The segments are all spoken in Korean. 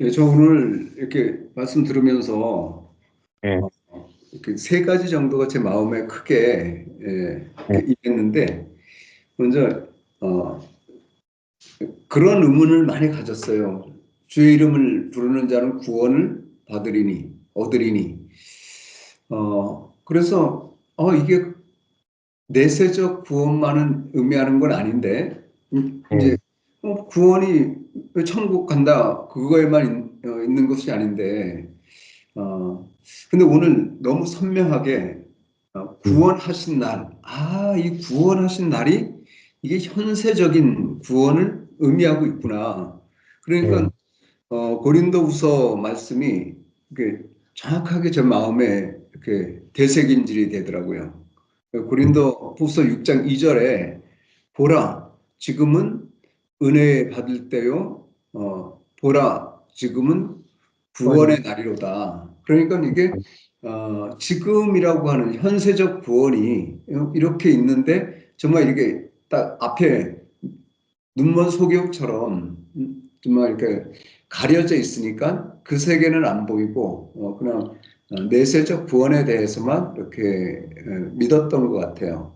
예, 저 오늘 이렇게 말씀 들으면서 예, 어, 이렇게 세 가지 정도가 제 마음에 크게 예, 예. 임했는데 먼저 어, 그런 의문을 많이 가졌어요. 주의 이름을 부르는 자는 구원을 받으리니 얻으리니 어, 그래서 어, 이게 내세적 구원만은 의미하는 건 아닌데 음, 이제 어, 구원이 천국 간다 그거에만 있, 어, 있는 것이 아닌데 어, 근데 오늘 너무 선명하게 어, 구원하신 날, 아, 이 구원하신 날이 이게 현세적인 구원을 의미하고 있구나. 그러니까 예, 어, 고린도후서 말씀이 이렇게 정확하게 제 마음에 이렇게 되새김질이 되더라고요. 고린도후서 6장 2절에 보라, 지금은 은혜 받을 때요. 어, 보라, 지금은 구원의 날이로다. 그러니까 이게 어, 지금이라고 하는 현세적 구원이 이렇게 있는데 정말 이게 딱 앞에 눈먼 소경처럼 정말 이렇게 가려져 있으니까 그 세계는 안 보이고 어, 그냥 어, 내세적 구원에 대해서만 이렇게 어, 믿었던 것 같아요.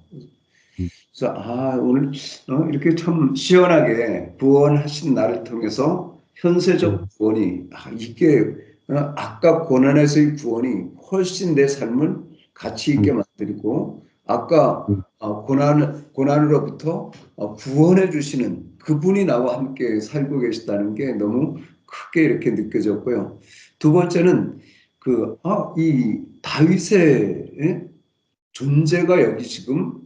그래서 아 오늘 어, 이렇게 참 시원하게 구원하신 나를 통해서 현세적 구원이 아, 이게 어, 아까 고난에서의 구원이 훨씬 내 삶을 가치 있게 만들고 아까 어, 고난 고난으로부터 어, 구원해 주시는 그분이 나와 함께 살고 계시다는 게 너무 크게 이렇게 느껴졌고요. 두 번째는 그아이 다윗의 예? 존재가 여기 지금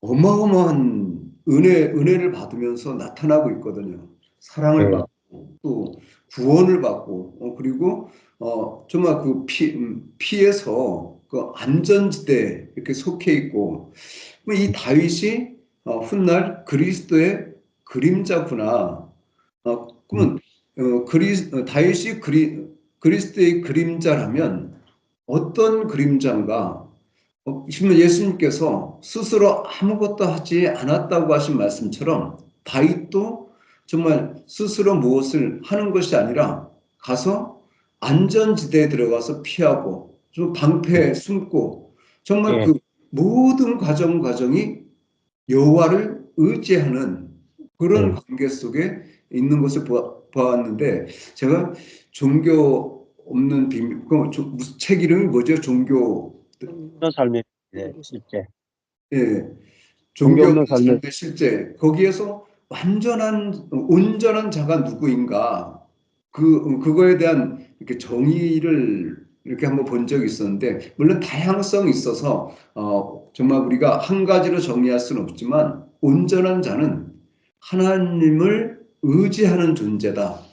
어마어마한 은혜, 은혜를 받으면서 나타나고 있거든요. 사랑을 예, 받고 또 구원을 받고 어, 그리고 어, 정말 그 피, 음, 피에서 그 안전지대 이렇게 속해 있고 뭐이 다윗이 어, 훗날 그리스도의 그림자구나. 어, 그러면 어, 그리, 어, 다윗이 그리, 그리스도의 그림자라면 어떤 그림자인가? 어, 지금 예수님께서 스스로 아무것도 하지 않았다고 하신 말씀처럼 다윗도 정말 스스로 무엇을 하는 것이 아니라 가서 안전지대에 들어가서 피하고 좀 방패에 숨고 정말 예, 그 모든 과정 과정이 여호와를 의지하는 그런 예. 관계 속에 있는 것을 보았는데 제가 종교 없는 비밀 그 책 이름이 뭐죠? 종교 저 삶의 예, 실제. 예, 종교 없는 삶의 실제 거기에서 완전한 온전한 자가 누구인가? 그 그거에 대한 이렇게 정의를 이렇게 한번 본 적이 있었는데 물론 다양성이 있어서 어, 정말 우리가 한 가지로 정의할 수는 없지만 온전한 자는 하나님을 의지하는 존재다.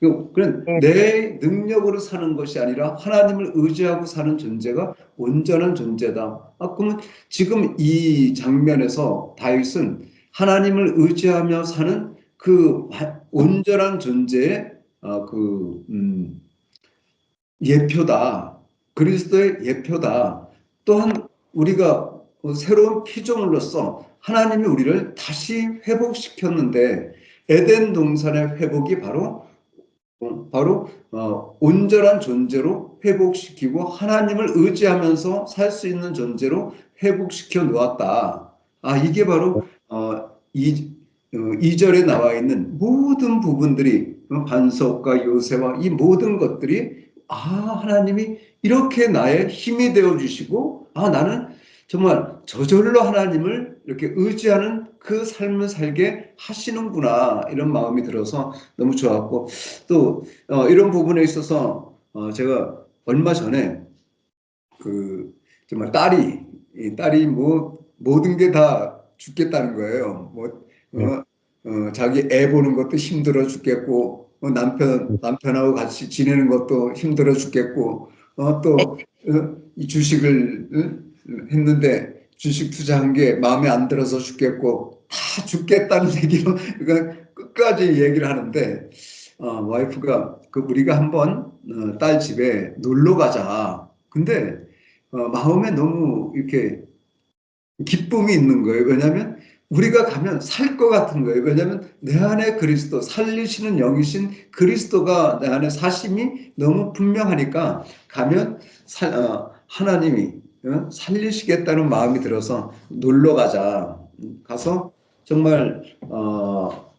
그- 그런 예, 내 능력으로 사는 것이 아니라 하나님을 의지하고 사는 존재가 온전한 존재다. 아, 그러면 지금 이 장면에서 다윗은 하나님을 의지하며 사는 그 와- 온전한 존재의 어, 그 음, 예표다. 그리스도의 예표다. 또한 우리가 어, 새로운 피조물로서 하나님이 우리를 다시 회복시켰는데 에덴 동산의 회복이 바로 어, 바로 어, 온전한 존재로 회복시키고 하나님을 의지하면서 살 수 있는 존재로 회복시켜 놓았다. 아 이게 바로 어, 이, 어, 2절에 나와 있는 모든 부분들이 어, 반석과 요새와 이 모든 것들이 아 하나님이 이렇게 나의 힘이 되어 주시고 아 나는 정말 저절로 하나님을 이렇게 의지하는 그 삶을 살게 하시는구나 이런 마음이 들어서 너무 좋았고 또 어, 이런 부분에 있어서 어, 제가 얼마 전에 그 정말 딸이 이 딸이 뭐 모든 게 다 죽겠다는 거예요. 뭐 예, 어, 어, 자기 애 보는 것도 힘들어 죽겠고 어, 남편 남편하고 같이 지내는 것도 힘들어 죽겠고 어, 또이 주식을 어, 했는데 주식 투자한 게 마음에 안 들어서 죽겠고 다 죽겠다는 얘기로 끝까지 얘기를 하는데 어, 와이프가 그 우리가 한번 어, 딸 집에 놀러 가자. 근데 어, 마음에 너무 이렇게 기쁨이 있는 거예요. 왜냐하면 우리가 가면 살 것 같은 거예요. 왜냐하면 내 안에 그리스도 살리시는 영이신 그리스도가 내 안에 사심이 너무 분명하니까 가면 살- 어, 하나님이 어, 살리시겠다는 마음이 들어서 놀러 가자. 가서 정말 어,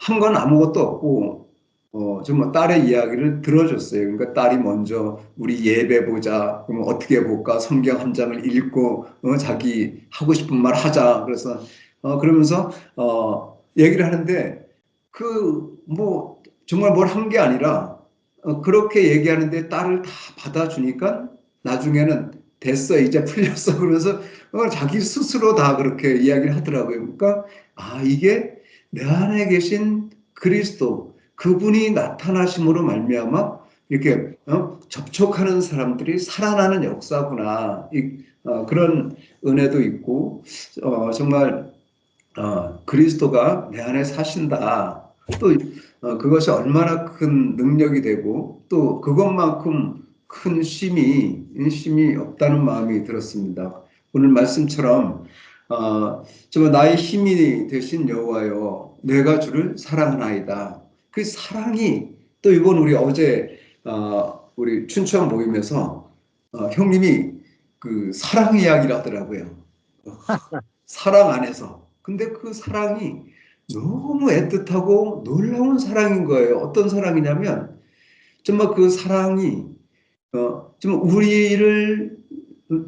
한 건 아무것도 없고 어, 정말 딸의 이야기를 들어줬어요. 그러니까 딸이 먼저 우리 예배 보자. 그럼 어떻게 볼까? 성경 한 장을 읽고 어, 자기 하고 싶은 말 하자. 그래서 어, 그러면서 어, 얘기를 하는데 그 뭐 정말 뭘 한 게 아니라 어, 그렇게 얘기하는데 딸을 다 받아주니까 나중에는 됐어 이제 풀렸어 그러면서 어, 자기 스스로 다 그렇게 이야기를 하더라고요. 그러니까 아 이게 내 안에 계신 그리스도 그분이 나타나심으로 말미암아 이렇게 어, 접촉하는 사람들이 살아나는 역사구나 이, 어, 그런 은혜도 있고 어, 정말 어, 그리스도가 내 안에 사신다. 또 어, 그것이 얼마나 큰 능력이 되고 또 그것만큼 큰 쉼이 쉼이 없다는 마음이 들었습니다. 오늘 말씀처럼 어, 정말 나의 힘이 되신 여호와여, 내가 주를 사랑하나이다. 그 사랑이 또 이번 우리 어제 어, 우리 춘천 모임에서 어, 형님이 그 사랑 이야기를 하더라고요. 사랑 안에서. 근데 그 사랑이 너무 애틋하고 놀라운 사랑인 거예요. 어떤 사랑이냐면 정말 그 사랑이 어, 정말 우리를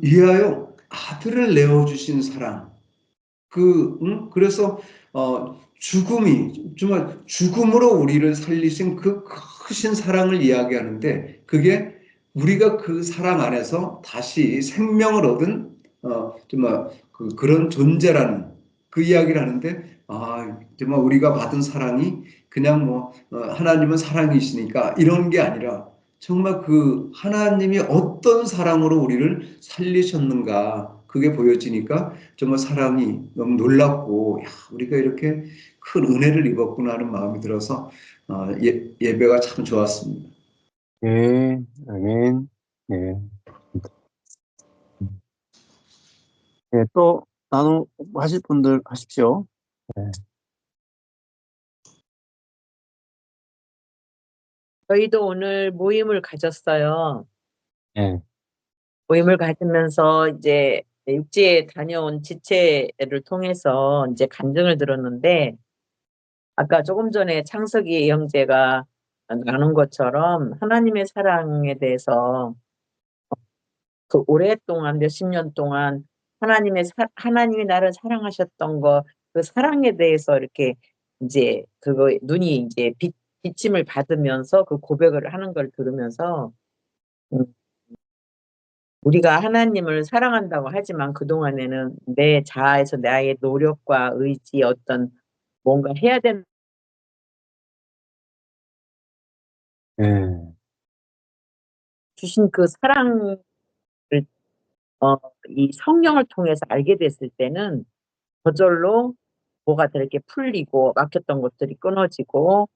위하여 아들을 내어 주신 사랑. 그 응? 그래서 어, 죽음이 정말 죽음으로 우리를 살리신 그 크신 사랑을 이야기하는데 그게 우리가 그 사랑 안에서 다시 생명을 얻은 어, 정말 그, 그런 존재라는 그 이야기를 하는데 아 정말 우리가 받은 사랑이 그냥 뭐 어, 하나님은 사랑이시니까 이런 게 아니라 정말 그 하나님이 어떤 사랑으로 우리를 살리셨는가 그게 보여지니까 정말 사랑이 너무 놀랍고 야, 우리가 이렇게 큰 은혜를 입었구나 하는 마음이 들어서 어, 예, 예배가 참 좋았습니다. 네, 아멘. 네. 네, 또 나누 하실 분들 하십시오. 저희도 오늘 모임을 가졌어요. 네. 모임을 가지면서 이제 육지에 다녀온 지체를 통해서 이제 간증을 들었는데 아까 조금 전에 창석이 형제가 나눈 것처럼 하나님의 사랑에 대해서 그 오랫동안 몇십 년 동안 하나님의 사, 하나님이 나를 사랑하셨던 거그 사랑에 대해서 이렇게 이제 그거 눈이 이제 빛, 비침을 받으면서 그 고백을 하는 걸 들으면서 음, 우리가 하나님을 사랑한다고 하지만 그동안에는 내 자아에서 나의 노력과 의지 어떤 뭔가 해야 되는 네. 주신 그 사랑을 어, 이 성령을 통해서 알게 됐을 때는 저절로 뭐가 이렇게 풀리고 막혔던 것들이 끊어지고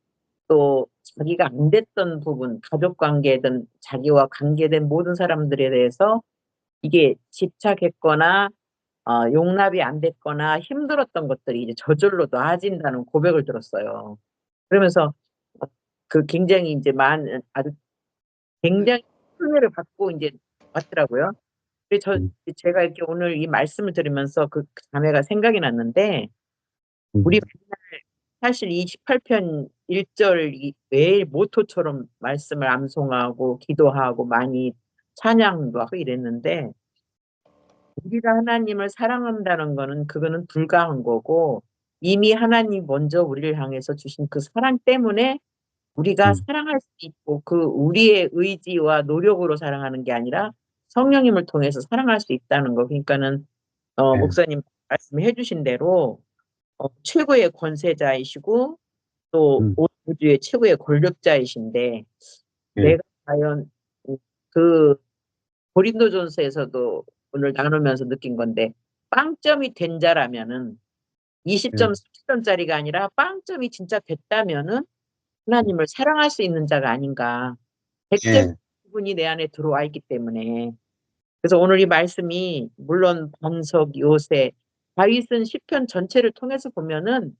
또 자기가 안 됐던 부분, 가족 관계든 자기와 관계된 모든 사람들에 대해서 이게 집착했거나 어, 용납이 안 됐거나 힘들었던 것들이 이제 저절로 나아진다는 고백을 들었어요. 그러면서 어, 그 굉장히 이제 많은 아주 굉장히 은혜를 받고 이제 왔더라고요. 그래서 저 음. 제가 이렇게 오늘 이 말씀을 들으면서 그 자매가 생각이 났는데 음. 우리 맨날 사실 이 18편 1절 이 매일 모토처럼 말씀을 암송하고 기도하고 많이 찬양도 하고 이랬는데 우리가 하나님을 사랑한다는 거는 그거는 불가한 거고 이미 하나님 먼저 우리를 향해서 주신 그 사랑 때문에 우리가 음. 사랑할 수 있고 그 우리의 의지와 노력으로 사랑하는 게 아니라 성령님을 통해서 사랑할 수 있다는 거. 그러니까는 어, 네. 목사님 말씀해 주신 대로 어, 최고의 권세자이시고 또 음. 온 우주의 최고의 권력자이신데 네. 내가 과연 그 고린도전서에서도 오늘 나누면서 느낀 건데 빵점이 된 자라면은 20점, 30점짜리가 아니라 빵점이 진짜 됐다면은 하나님을 사랑할 수 있는 자가 아닌가. 100점 네. 부분이 내 안에 들어와 있기 때문에. 그래서 오늘 이 말씀이 물론 반석, 요새 다윗은 시편 전체를 통해서 보면은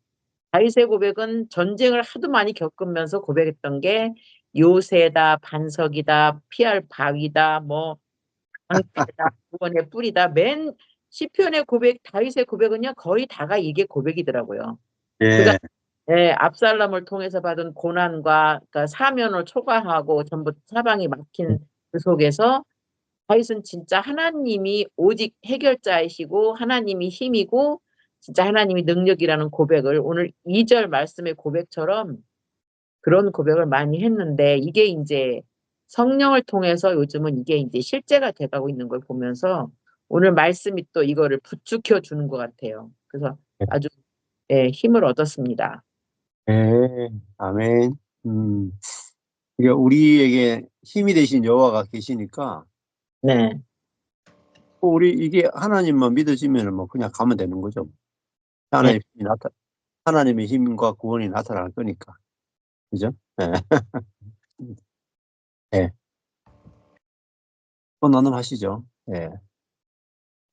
다윗의 고백은 전쟁을 하도 많이 겪으면서 고백했던 게 요새다, 반석이다, 피할 바위다, 뭐 방패다, 구원의 뿔이다. 맨 시편의 고백, 다윗의 고백은요 거의 다가 이게 고백이더라고요. 예. 예, 압살롬을 통해서 받은 고난과 그러니까 사면을 초과하고 전부 사방이 막힌 그 속에서 다윗은 진짜 하나님이 오직 해결자이시고 하나님이 힘이고 진짜 하나님이 능력이라는 고백을 오늘 2절 말씀의 고백처럼 그런 고백을 많이 했는데 이게 이제 성령을 통해서 요즘은 이게 이제 실제가 돼가고 있는 걸 보면서 오늘 말씀이 또 이거를 부추겨 주는 것 같아요. 그래서 아주 예, 힘을 얻었습니다. 예. 아멘. 음. 이게 우리에게 힘이 되신 여호와가 계시니까 네, 뭐 우리 이게 하나님만 믿어지면은 뭐 그냥 가면 되는 거죠. 하나님 힘이 나타 하나님의 힘과 구원이 나타날 거니까. 그죠? 예. 예. 또 나눔하시죠. 예.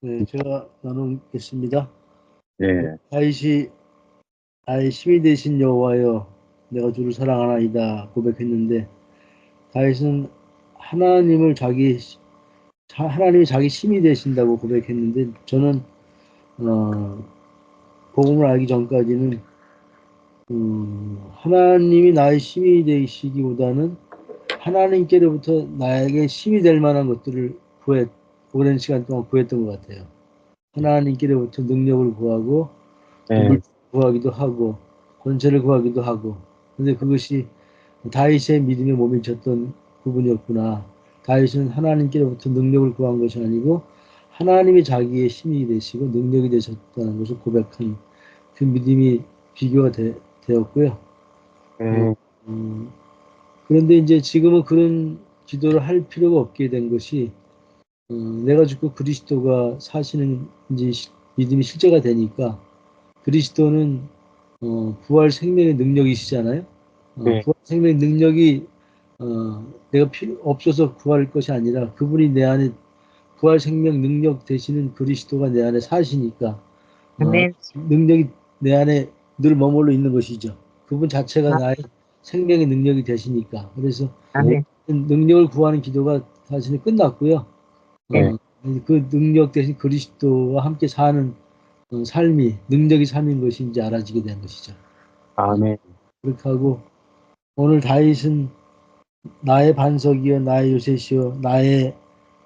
네, 제가 나누겠습니다. 예. 다윗이 나의 힘이 되신 여호와여 내가 주를 사랑하나이다 고백했는데 다윗은 하나님을 자기 자- 하나님이 자기 힘이 되신다고 고백했는데 저는 어, 복음을 알기 전까지는 음, 하나님이 나의 힘이 되시기보다는 하나님께로부터 나에게 힘이 될 만한 것들을 구해 오랜 시간 동안 구했던 것 같아요. 하나님께로부터 능력을 구하고 예. 물 구하기도 하고 권세를 구하기도 하고 근데 그것이 다윗의 믿음에 못 미쳤던 부분이었구나. 다윗은 하나님께로부터 능력을 구한 것이 아니고 하나님이 자기의 힘이 되시고 능력이 되셨다는 것을 고백한 그 믿음이 비교가 되, 되었고요. 예. 음, 그런데 이제 지금은 그런 기도를 할 필요가 없게 된 것이 어, 내가 죽고 그리스도가 사시는 이제 시- 믿음이 실제가 되니까 그리스도는 어, 부활 생명의 능력이시잖아요. 어, 네. 부활 생명의 능력이 어, 내가 필요 없어서 구할 것이 아니라 그분이 내 안에 부활 생명 능력 되시는 그리스도가 내 안에 사시니까 어. 능력이 내 안에 늘 머물러 있는 것이죠. 그분 자체가 아. 나의 생명의 능력이 되시니까 그래서 아멘. 능력을 구하는 기도가 사실은 끝났고요. 네. 어, 그 능력 대신 그리스도와 함께 사는 어, 삶이 능력이 삶인 것이 이제 알아지게 된 것이죠. 아멘. 그렇게 하고 오늘 다윗은 나의 반석이요 나의 요새시요 나의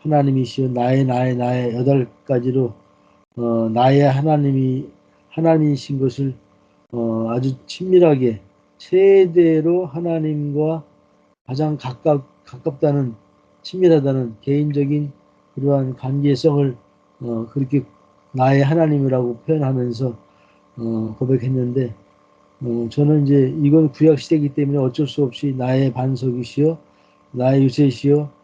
하나님이시요 나의 나의 나의 여덟 가지로 어, 나의 하나님이 하나님이신 것을 어, 아주 친밀하게 최대로 하나님과 가장 가깝 가깝다는 친밀하다는 개인적인 그러한 관계성을 어, 그렇게 나의 하나님이라고 표현하면서 어, 고백했는데 어, 저는 이제 이건 구약 시대이기 때문에 어쩔 수 없이 나의 반석이시여 나의 유세시여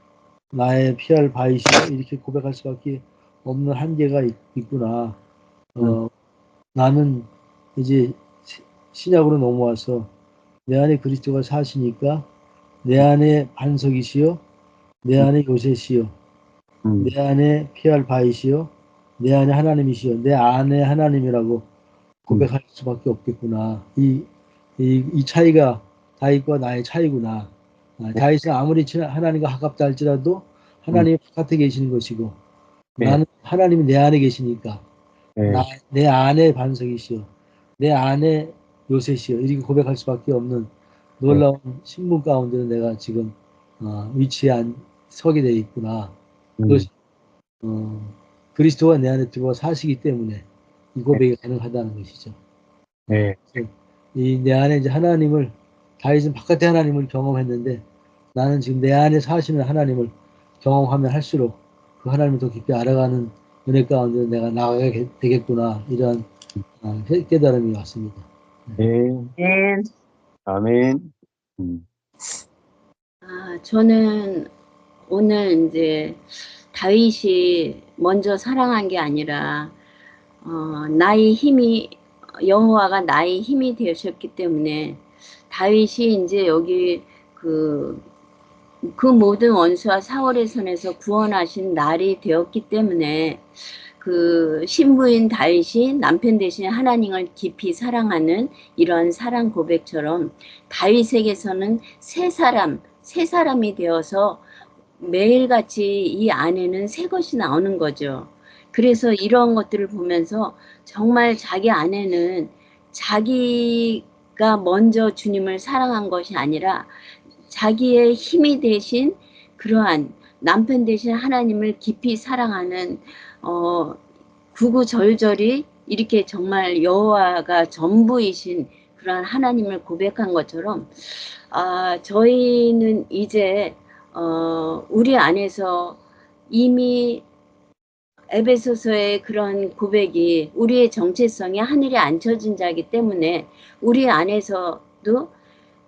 나의 피할 바이시여 이렇게 고백할 수밖에 없는 한계가 있, 있구나. 어, 나는 이제 시- 신약으로 넘어와서 내 안에 그리스도가 사시니까 내 안에 반석이시여 내 안에 요새시여 음. 내 안에 피할 바이시여 내 안에 하나님이시여 내 안에 하나님이라고 고백할 수밖에 없겠구나. 이, 이, 이 차이가 다윗과 나의 차이구나. 아, 다윗은 아무리 친- 하나님과 가깝다 할지라도 하나님 바깥에 계시는 것이고 네. 나는 하나님이 내 안에 계시니까 예. 나, 내 안에 반석이시여 내 안에 요새시여 이렇게 고백할 수밖에 없는 놀라운 신분 가운데 내가 지금 어, 위치에 안, 서게 되어 있구나. 음. 그것이 어, 그리스도가 내 안에 들어와 사시기 때문에 이 고백이 가능하다는 것이죠. 예. 이내 안에 이제 하나님을 다윗은 바깥의 하나님을 경험했는데 나는 지금 내 안에 사시는 하나님을 경험하면 할수록 그 하나님을 더 깊이 알아가는 은혜 가운데 내가 나가게 게- 되겠구나 이러한 어, 깨- 깨달음이 왔습니다. 예. 아멘. 아멘. 음. 아, 저는 오늘 이제 다윗이 먼저 사랑한 게 아니라 어, 나의 힘이 여호와가 나의 힘이 되셨기 때문에 다윗이 이제 여기 그, 그 모든 원수와 사월의 손에서 구원하신 날이 되었기 때문에 그 신부인 다윗이 남편 대신 하나님을 깊이 사랑하는 이런 사랑 고백처럼 다윗에게서는 새 사람, 새 사람이 되어서 매일같이 이 안에는 새 것이 나오는 거죠. 그래서 이런 것들을 보면서 정말 자기 안에는 자기 가 먼저 주님을 사랑한 것이 아니라 자기의 힘이 되신 그러한 남편 대신 하나님을 깊이 사랑하는 어, 구구절절이 이렇게 정말 여호와가 전부이신 그러한 하나님을 고백한 것처럼 아, 저희는 이제 어, 우리 안에서 이미 에베소서의 그런 고백이 우리의 정체성이 하늘에 앉혀진 자이기 때문에 우리 안에서도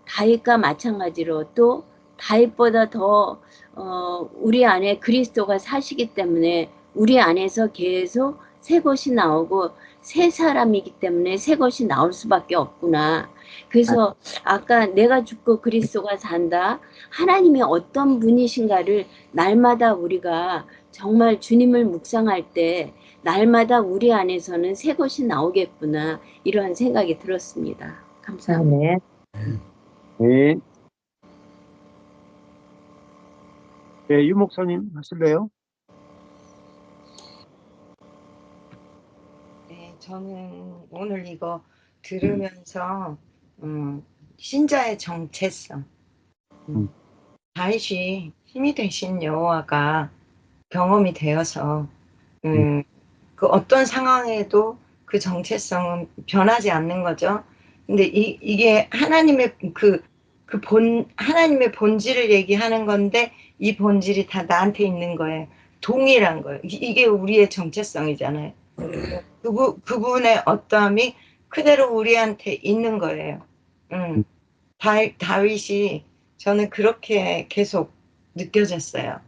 다윗과 마찬가지로 또 다윗보다 더 어, 우리 안에 그리스도가 사시기 때문에 우리 안에서 계속 새 것이 나오고 새 사람이기 때문에 새 것이 나올 수밖에 없구나. 그래서 아까 내가 죽고 그리스도가 산다. 하나님이 어떤 분이신가를 날마다 우리가 정말 주님을 묵상할 때 날마다 우리 안에서는 새 것이 나오겠구나. 이런 생각이 들었습니다. 감사합니다. 네. 네, 유 목사님 하실래요? 네, 저는 오늘 이거 들으면서 음, 신자의 정체성, 음, 음. 다윗이 힘이 되신 여호와가 경험이 되어서 음, 그 어떤 상황에도 그 정체성은 변하지 않는 거죠. 근데 이, 이게 하나님의 그, 그 본, 하나님의 본질을 얘기하는 건데 이 본질이 다 나한테 있는 거예요. 동일한 거예요. 이- 이게 우리의 정체성이잖아요. 그부, 그분의 어떠함이 그대로 우리한테 있는 거예요. 음. 다, 다윗이 저는 그렇게 계속 느껴졌어요.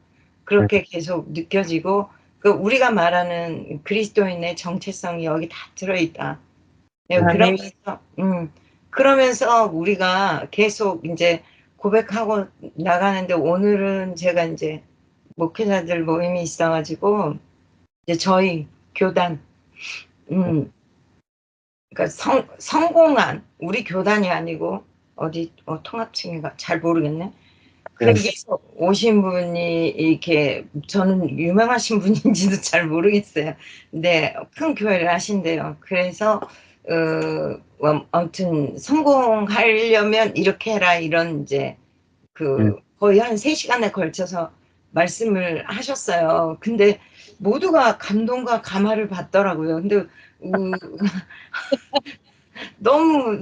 그렇게 계속 느껴지고 그 우리가 말하는 그리스도인의 정체성이 여기 다 들어있다. 네, 아멘. 그러면서 음, 그러면서 우리가 계속 이제 고백하고 나가는데 오늘은 제가 이제 목회자들 모임이 있어가지고 이제 저희 교단 음, 그러니까 성, 성공한 우리 교단이 아니고 어디 어, 통합층인가 잘 모르겠네. 그래서 오신 분이 이렇게 저는 유명하신 분인지도 잘 모르겠어요. 근데 큰 교회를 하신대요. 그래서 어, 뭐, 아무튼 성공하려면 이렇게 해라 이런 이제 그 거의 한 3시간에 걸쳐서 말씀을 하셨어요. 근데 모두가 감동과 감화를 받더라고요. 근데 우, 너무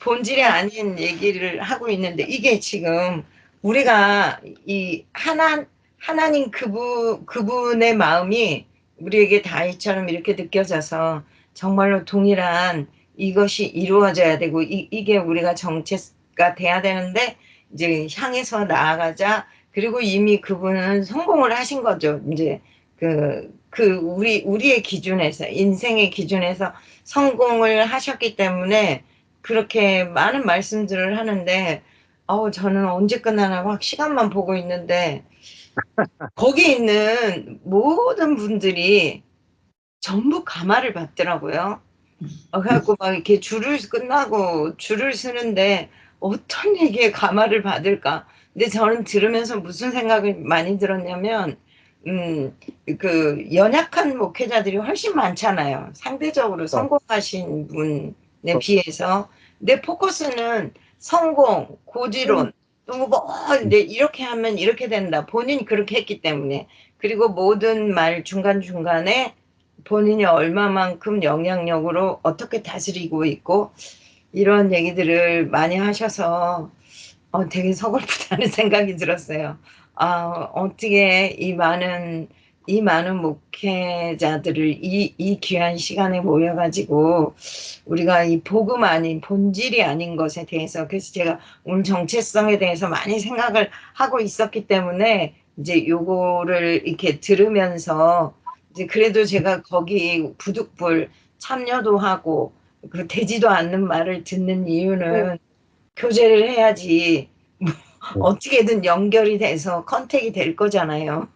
본질이 아닌 얘기를 하고 있는데 이게 지금 우리가 이 하나 하나님 그분 그분의 마음이 우리에게 다이처럼 이렇게 느껴져서 정말로 동일한 이것이 이루어져야 되고 이, 이게 우리가 정체가 돼야 되는데 이제 향해서 나아가자. 그리고 이미 그분은 성공을 하신 거죠. 이제 그, 그 우리 우리의 기준에서 인생의 기준에서 성공을 하셨기 때문에 그렇게 많은 말씀들을 하는데 어우 저는 언제 끝나나 막 시간만 보고 있는데 거기 있는 모든 분들이 전부 감화를 받더라고요. 어, 그래갖고 막 이렇게 줄을 끝나고 줄을 서는데 어떤 얘기에 감화를 받을까? 근데 저는 들으면서 무슨 생각이 많이 들었냐면 음, 그 연약한 목회자들이 훨씬 많잖아요. 상대적으로 성공하신 분에 비해서. 내 포커스는 성공, 고지론, 또 뭐, 이제 이렇게 하면 이렇게 된다. 본인이 그렇게 했기 때문에. 그리고 모든 말 중간중간에 본인이 얼마만큼 영향력으로 어떻게 다스리고 있고, 이런 얘기들을 많이 하셔서 어, 되게 서글프다는 생각이 들었어요. 아, 어떻게 이 많은 이 많은 목회자들을 이, 이 귀한 시간에 모여가지고 우리가 이 복음 아닌 본질이 아닌 것에 대해서 그래서 제가 오늘 정체성에 대해서 많이 생각을 하고 있었기 때문에 이제 요거를 이렇게 들으면서 이제 그래도 제가 거기 부득불 참여도 하고 그 되지도 않는 말을 듣는 이유는 교제를 해야지. 뭐 어떻게든 연결이 돼서 컨택이 될 거잖아요.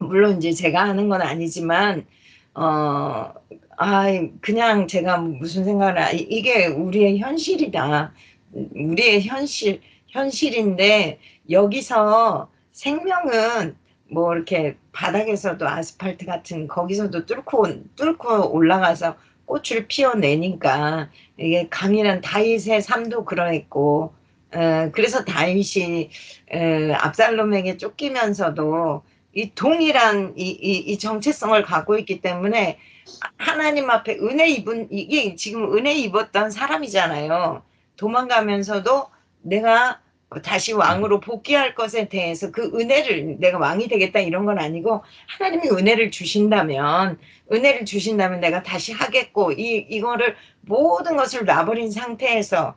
물론 이제 제가 하는 건 아니지만 어, 아, 그냥 제가 무슨 생각을, 하- 이게 우리의 현실이다. 우리의 현실, 현실인데, 여기서 생명은 뭐 이렇게 바닥에서도 아스팔트 같은 거기서도 뚫고, 뚫고 올라가서 꽃을 피워내니까, 이게 강인한 다윗의 삶도 그러했고, 어, 그래서 다윗이 에, 압살롬에게 쫓기면서도 이 동일한 이, 이, 이 정체성을 갖고 있기 때문에 하나님 앞에 은혜 입은 이게 지금 은혜 입었던 사람이잖아요. 도망가면서도 내가 다시 왕으로 복귀할 것에 대해서 그 은혜를 내가 왕이 되겠다 이런 건 아니고 하나님이 은혜를 주신다면 은혜를 주신다면 내가 다시 하겠고 이 이거를 모든 것을 놔버린 상태에서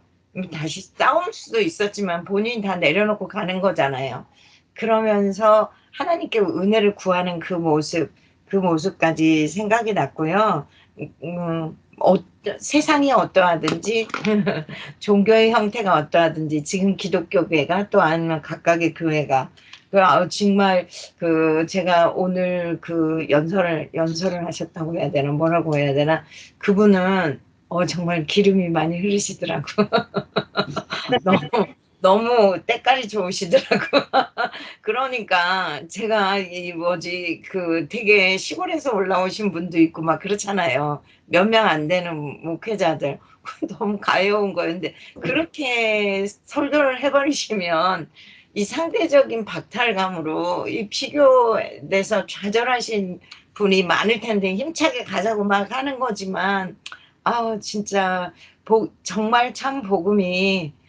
다시 싸울 수도 있었지만 본인이 다 내려놓고 가는 거잖아요. 그러면서 하나님께 은혜를 구하는 그 모습, 그 모습까지 생각이 났고요. 음, 어, 세상이 어떠하든지 종교의 형태가 어떠하든지 지금 기독교회가 또 아니면 각각의 교회가 그 아, 정말 그 제가 오늘 그 연설을 연설을 하셨다고 해야 되나 뭐라고 해야 되나 그분은 어 정말 기름이 많이 흐르시더라고. 너무 너무 때깔이 좋으시더라고. 그러니까 제가 이 뭐지 그 되게 시골에서 올라오신 분도 있고 막 그렇잖아요. 몇 명 안 되는 목회자들 너무 가여운 거였는데 그렇게 설교를 해버리시면 이 상대적인 박탈감으로 이 비교돼서 좌절하신 분이 많을 텐데 힘차게 가자고 막 하는 거지만 아우 진짜 복 정말 참 복음이 음,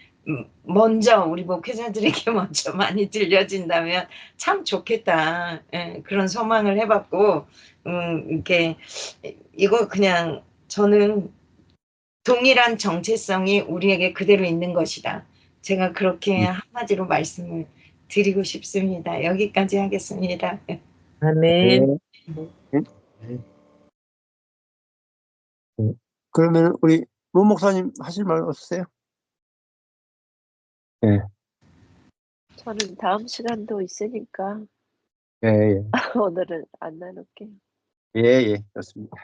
먼저 우리 목회자들에게 먼저 많이 들려진다면 참 좋겠다. 예, 그런 소망을 해봤고, 음, 이렇게, 이거 그냥 저는 동일한 정체성이 우리에게 그대로 있는 것이다. 제가 그렇게 한마디로 말씀을 드리고 싶습니다. 여기까지 하겠습니다. 아멘. 그러면 우리 문 목사님 하실 말 없으세요? 저는 다음 시간도 있으니까 예, 예. 오늘은 안 나눌게요. 예, 예, 그렇습니다.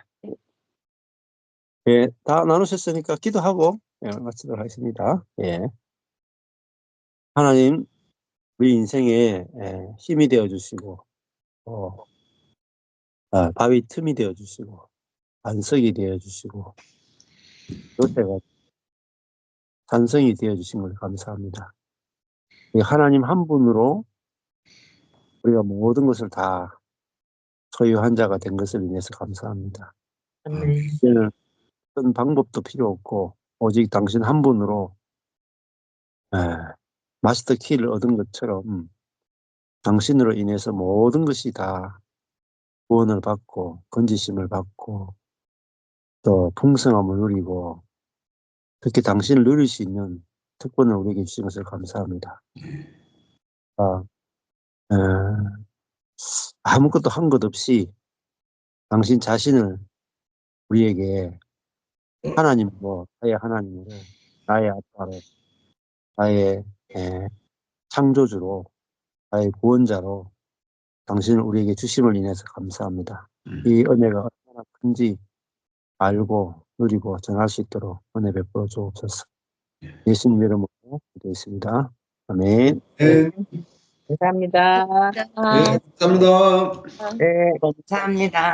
예, 다 나누셨으니까 기도하고 예, 마치도록 하겠습니다. 예. 하나님, 우리 인생에 예, 힘이 되어 주시고, 어, 아, 바위 틈이 되어 주시고, 반석이 되어 주시고, 요새가 산성이 되어 주신 걸 감사합니다. 이 하나님 한 분으로 우리가 모든 것을 다 소유한 자가 된 것을 인해서 감사합니다. 이제는 어떤 방법도 필요 없고 오직 당신 한 분으로 에, 마스터 키를 얻은 것처럼 당신으로 인해서 모든 것이 다 구원을 받고 건지심을 받고 또 풍성함을 누리고 그렇게 당신을 누릴 수 있는 특권을 우리에게 주신 것을 감사합니다. 아, 에, 아무것도 한 것 없이 당신 자신을 우리에게 하나님으로 나의 하나님으로 나의 아빠로 나의 에, 창조주로 나의 구원자로 당신을 우리에게 주심을 인해서 감사합니다. 음. 이 은혜가 얼마나 큰지 알고 누리고 전할 수 있도록 은혜 베풀어 주옵소서. 예수님 이름으로 기도했습니다. 아멘. 네, 감사합니다. 네, 감사합니다. 네. 감사합니다.